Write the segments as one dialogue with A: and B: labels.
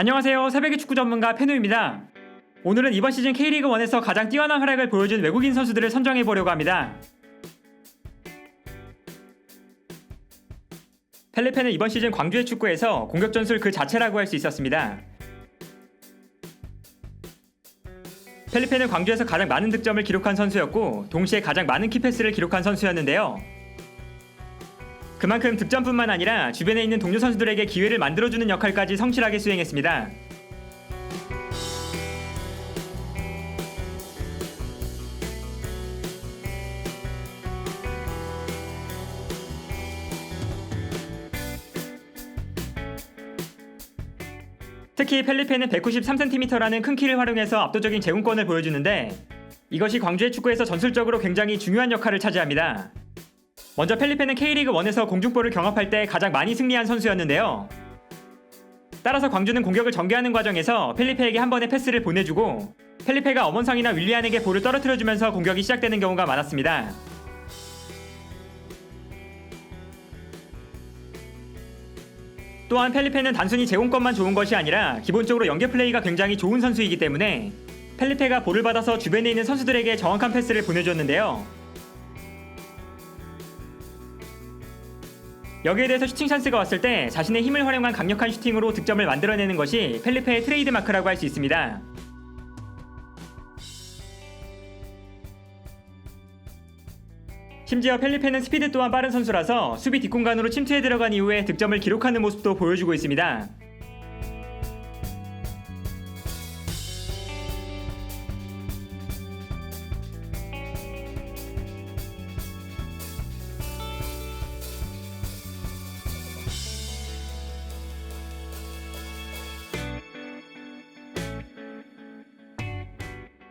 A: 안녕하세요. 새벽의 축구 전문가 페누입니다. 오늘은 이번 시즌 K리그 1에서 가장 뛰어난 활약을 보여준 외국인 선수들을 선정해 보려고 합니다. 펠리페는 이번 시즌 광주의 축구에서 공격 전술 그 자체라고 할 수 있었습니다. 펠리페는 광주에서 가장 많은 득점을 기록한 선수였고 동시에 가장 많은 키패스를 기록한 선수였는데요. 그만큼 득점뿐만 아니라 주변에 있는 동료 선수들에게 기회를 만들어주는 역할까지 성실하게 수행했습니다. 특히 펠리페는 193cm라는 큰 키를 활용해서 압도적인 제공권을 보여주는데 이것이 광주의 축구에서 전술적으로 굉장히 중요한 역할을 차지합니다. 먼저 펠리페는 K리그 1에서 공중볼을 경합할 때 가장 많이 승리한 선수였는데요. 따라서 광주는 공격을 전개하는 과정에서 펠리페에게 한 번의 패스를 보내주고 펠리페가 엄원상이나 윌리안에게 볼을 떨어뜨려주면서 공격이 시작되는 경우가 많았습니다. 또한 펠리페는 단순히 제공권만 좋은 것이 아니라 기본적으로 연계 플레이가 굉장히 좋은 선수이기 때문에 펠리페가 볼을 받아서 주변에 있는 선수들에게 정확한 패스를 보내줬는데요. 여기에 대해서 슈팅 찬스가 왔을 때 자신의 힘을 활용한 강력한 슈팅으로 득점을 만들어내는 것이 펠리페의 트레이드 마크라고 할 수 있습니다. 심지어 펠리페는 스피드 또한 빠른 선수라서 수비 뒷공간으로 침투해 들어간 이후에 득점을 기록하는 모습도 보여주고 있습니다.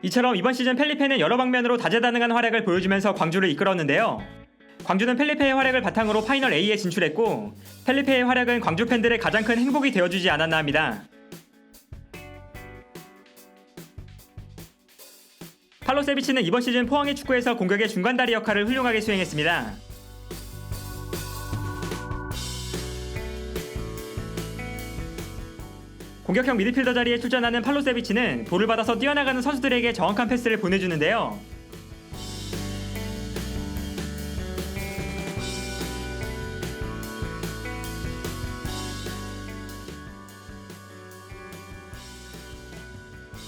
A: 이처럼 이번 시즌 펠리페는 여러 방면으로 다재다능한 활약을 보여주면서 광주를 이끌었는데요. 광주는 펠리페의 활약을 바탕으로 파이널 A에 진출했고 펠리페의 활약은 광주 팬들의 가장 큰 행복이 되어주지 않았나 합니다. 팔로 세비치는 이번 시즌 포항의 축구에서 공격의 중간다리 역할을 훌륭하게 수행했습니다. 공격형 미드필더 자리에 출전하는 팔로세비치는 볼을 받아서 뛰어나가는 선수들에게 정확한 패스를 보내주는데요.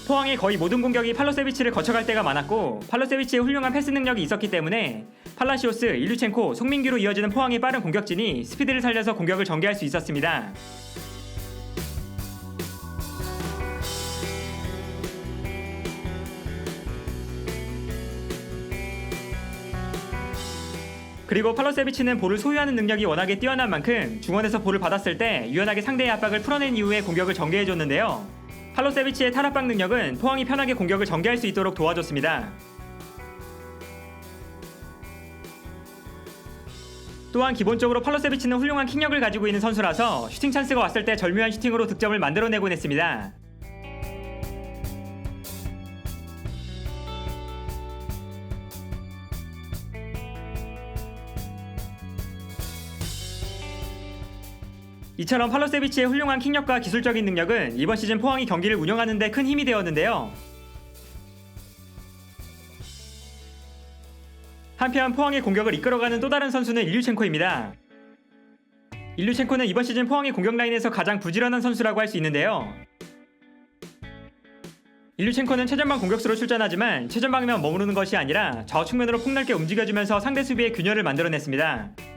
A: 포항의 거의 모든 공격이 팔로세비치를 거쳐갈 때가 많았고 팔로세비치의 훌륭한 패스 능력이 있었기 때문에 팔라시오스, 일류첸코, 송민규로 이어지는 포항의 빠른 공격진이 스피드를 살려서 공격을 전개할 수 있었습니다. 그리고 팔로세비치는 볼을 소유하는 능력이 워낙에 뛰어난 만큼 중원에서 볼을 받았을 때 유연하게 상대의 압박을 풀어낸 이후에 공격을 전개해줬는데요. 팔로세비치의 탈압박 능력은 포항이 편하게 공격을 전개할 수 있도록 도와줬습니다. 또한 기본적으로 팔로세비치는 훌륭한 킥력을 가지고 있는 선수라서 슈팅 찬스가 왔을 때 절묘한 슈팅으로 득점을 만들어내곤 했습니다. 이처럼 팔로세비치의 훌륭한 킥력과 기술적인 능력은 이번 시즌 포항이 경기를 운영하는 데 큰 힘이 되었는데요. 한편 포항의 공격을 이끌어가는 또 다른 선수는 일류첸코입니다. 일류첸코는 이번 시즌 포항의 공격 라인에서 가장 부지런한 선수라고 할 수 있는데요. 일류첸코는 최전방 공격수로 출전하지만 최전방에만 머무르는 것이 아니라 좌측면으로 폭넓게 움직여주면서 상대 수비의 균열을 만들어냈습니다.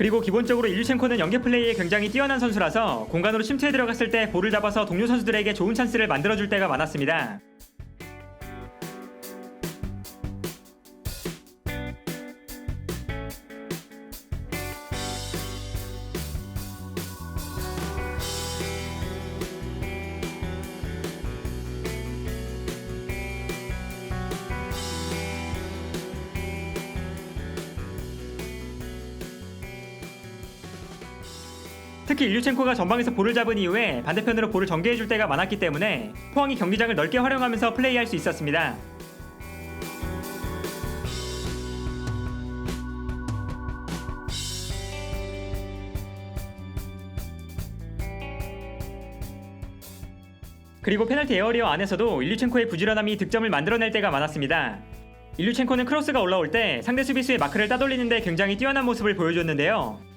A: 그리고 기본적으로 일류첸코는 연계 플레이에 굉장히 뛰어난 선수라서 공간으로 침투해 들어갔을 때 볼을 잡아서 동료 선수들에게 좋은 찬스를 만들어줄 때가 많았습니다. 특히 일류첸코가 전방에서 볼을 잡은 이후에 반대편으로 볼을 전개해줄 때가 많았기 때문에 포항이 경기장을 넓게 활용하면서 플레이할 수 있었습니다. 그리고 페널티 에어리어 안에서도 일류첸코의 부지런함이 득점을 만들어낼 때가 많았습니다. 일류첸코는 크로스가 올라올 때 상대 수비수의 마크를 따돌리는데 굉장히 뛰어난 모습을 보여줬는데요.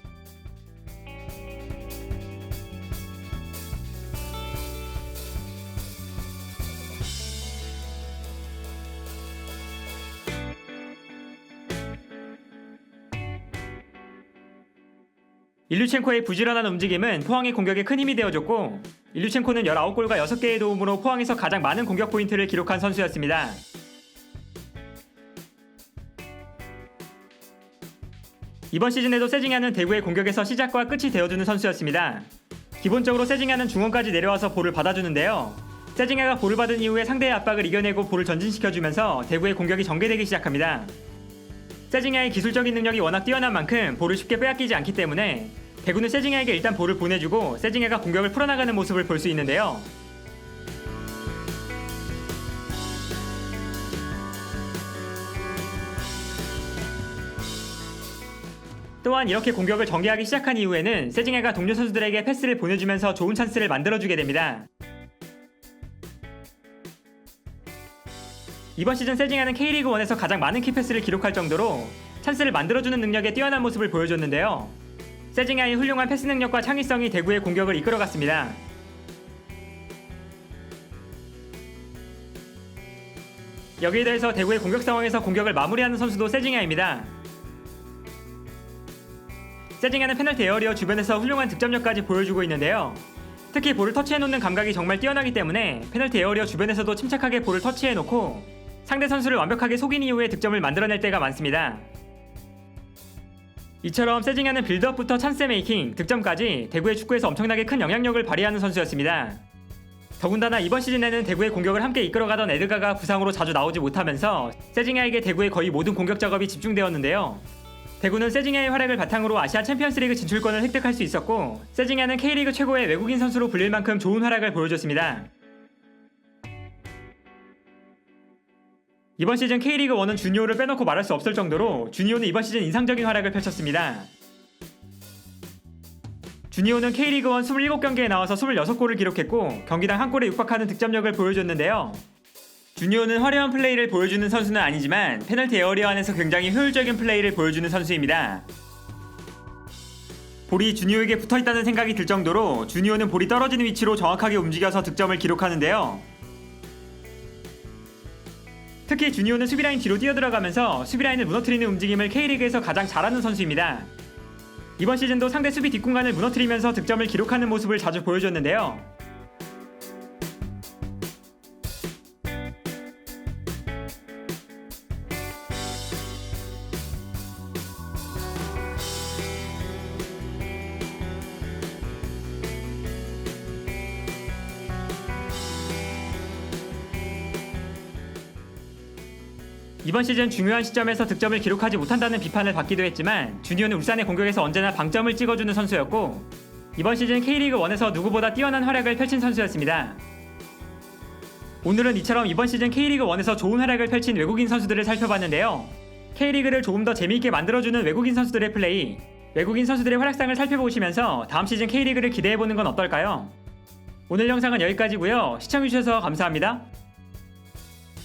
A: 일류첸코의 부지런한 움직임은 포항의 공격에 큰 힘이 되어줬고 일류첸코는 19골과 6개의 도움으로 포항에서 가장 많은 공격 포인트를 기록한 선수였습니다. 이번 시즌에도 세징야는 대구의 공격에서 시작과 끝이 되어주는 선수였습니다. 기본적으로 세징야는 중원까지 내려와서 볼을 받아주는데요. 세징야가 볼을 받은 이후에 상대의 압박을 이겨내고 볼을 전진시켜주면서 대구의 공격이 전개되기 시작합니다. 세징야의 기술적인 능력이 워낙 뛰어난 만큼 볼을 쉽게 빼앗기지 않기 때문에 대구는 세징야에게 일단 볼을 보내주고 세징야가 공격을 풀어나가는 모습을 볼 수 있는데요. 또한 이렇게 공격을 전개하기 시작한 이후에는 세징야가 동료 선수들에게 패스를 보내주면서 좋은 찬스를 만들어주게 됩니다. 이번 시즌 세징야는 K리그 1에서 가장 많은 키패스를 기록할 정도로 찬스를 만들어주는 능력에 뛰어난 모습을 보여줬는데요. 세징야의 훌륭한 패스 능력과 창의성이 대구의 공격을 이끌어갔습니다. 여기에 대해서 대구의 공격 상황에서 공격을 마무리하는 선수도 세징야입니다. 세징야는 페널티 에어리어 주변에서 훌륭한 득점력까지 보여주고 있는데요. 특히 볼을 터치해놓는 감각이 정말 뛰어나기 때문에 페널티 에어리어 주변에서도 침착하게 볼을 터치해놓고 상대 선수를 완벽하게 속인 이후에 득점을 만들어낼 때가 많습니다. 이처럼 세징야는 빌드업부터 찬스 메이킹, 득점까지 대구의 축구에서 엄청나게 큰 영향력을 발휘하는 선수였습니다. 더군다나 이번 시즌에는 대구의 공격을 함께 이끌어가던 에드가가 부상으로 자주 나오지 못하면서 세징야에게 대구의 거의 모든 공격 작업이 집중되었는데요. 대구는 세징야의 활약을 바탕으로 아시아 챔피언스리그 진출권을 획득할 수 있었고 세징야는 K리그 최고의 외국인 선수로 불릴 만큼 좋은 활약을 보여줬습니다. 이번 시즌 K리그 1은 주니오를 빼놓고 말할 수 없을 정도로 주니오는 이번 시즌 인상적인 활약을 펼쳤습니다. 주니오는 K리그 1 27경기에 나와서 26골을 기록했고 경기당 한 골에 육박하는 득점력을 보여줬는데요. 주니오는 화려한 플레이를 보여주는 선수는 아니지만 페널티 에어리어 안에서 굉장히 효율적인 플레이를 보여주는 선수입니다. 볼이 주니오에게 붙어 있다는 생각이 들 정도로 주니오는 볼이 떨어지는 위치로 정확하게 움직여서 득점을 기록하는데요. 특히 주니오는 수비라인 뒤로 뛰어들어가면서 수비라인을 무너뜨리는 움직임을 K리그에서 가장 잘하는 선수입니다. 이번 시즌도 상대 수비 뒷공간을 무너뜨리면서 득점을 기록하는 모습을 자주 보여줬는데요. 이번 시즌 중요한 시점에서 득점을 기록하지 못한다는 비판을 받기도 했지만 주니어는 울산의 공격에서 언제나 방점을 찍어주는 선수였고 이번 시즌 K리그 1에서 누구보다 뛰어난 활약을 펼친 선수였습니다. 오늘은 이처럼 이번 시즌 K리그 1에서 좋은 활약을 펼친 외국인 선수들을 살펴봤는데요. K리그를 조금 더 재미있게 만들어주는 외국인 선수들의 플레이, 외국인 선수들의 활약상을 살펴보시면서 다음 시즌 K리그를 기대해보는 건 어떨까요? 오늘 영상은 여기까지고요. 시청해주셔서 감사합니다.